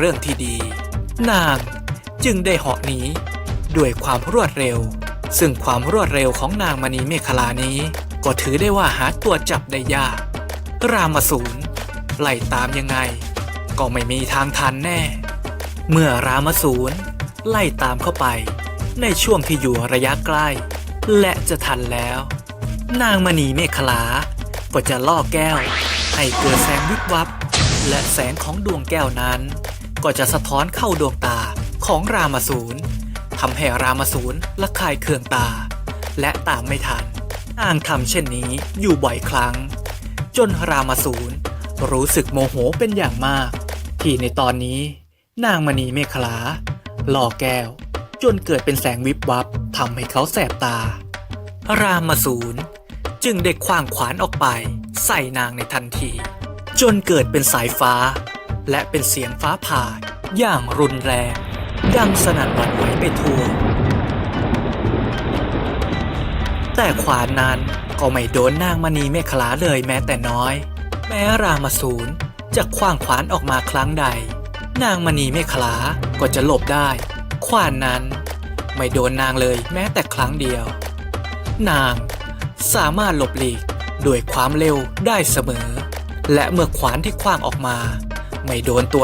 เรื่องที่ดี นางจึงได้เหาะหนีด้วยความรวดเร็ว ซึ่งความรวดเร็วของนางมณีเมขลานี้ ก็ถือได้ว่าหาตัวจับได้ยาก รามสูรไล่ตามยังไง ก็ไม่มีทางทันแน่ เมื่อรามสูรไล่ตามเข้าไป ในช่วงที่อยู่ระยะใกล้ และจะทันแล้ว นางมณีเมขลา ก็จะล่อแก้ว ให้เกิดแสงวิบวับ และแสงของดวงแก้วนั้น ก็จะสะท้อนเข้าดวงตาของรามสูรทำให้รามสูรละคายเคืองตา และตามไม่ทันนางทำเช่นนี้อยู่บ่อยครั้ง จนรามสูรรู้สึกโมโหเป็นอย่างมาก ที่ในตอนนี้ นางมณีเมขลาล่อแก้ว จนเกิดเป็นแสงวิบวับทำให้เขาแสบตา รามสูรจึงได้คว้างขวานออกไป ใส่นางในทันที จนเกิดเป็นสายฟ้า และเป็นเสียงฟ้าผ่า อย่างรุนแรง ดังสนั่นหวั่นไหวไปทั่ว แต่ขวานนั้นก็ไม่โดนนางมณีเมขลาเลยแม้แต่น้อย แม้รามาสูรจะคว้างขวานออกมาครั้งใด นางมณีเมขลาก็จะหลบได้ ขวานนั้นไม่โดนนางเลยแม้แต่ครั้งเดียว นางสามารถหลบหลีกด้วยความเร็วได้เสมอ และเมื่อขวานที่คว้างออกมา ไม่โดนตัว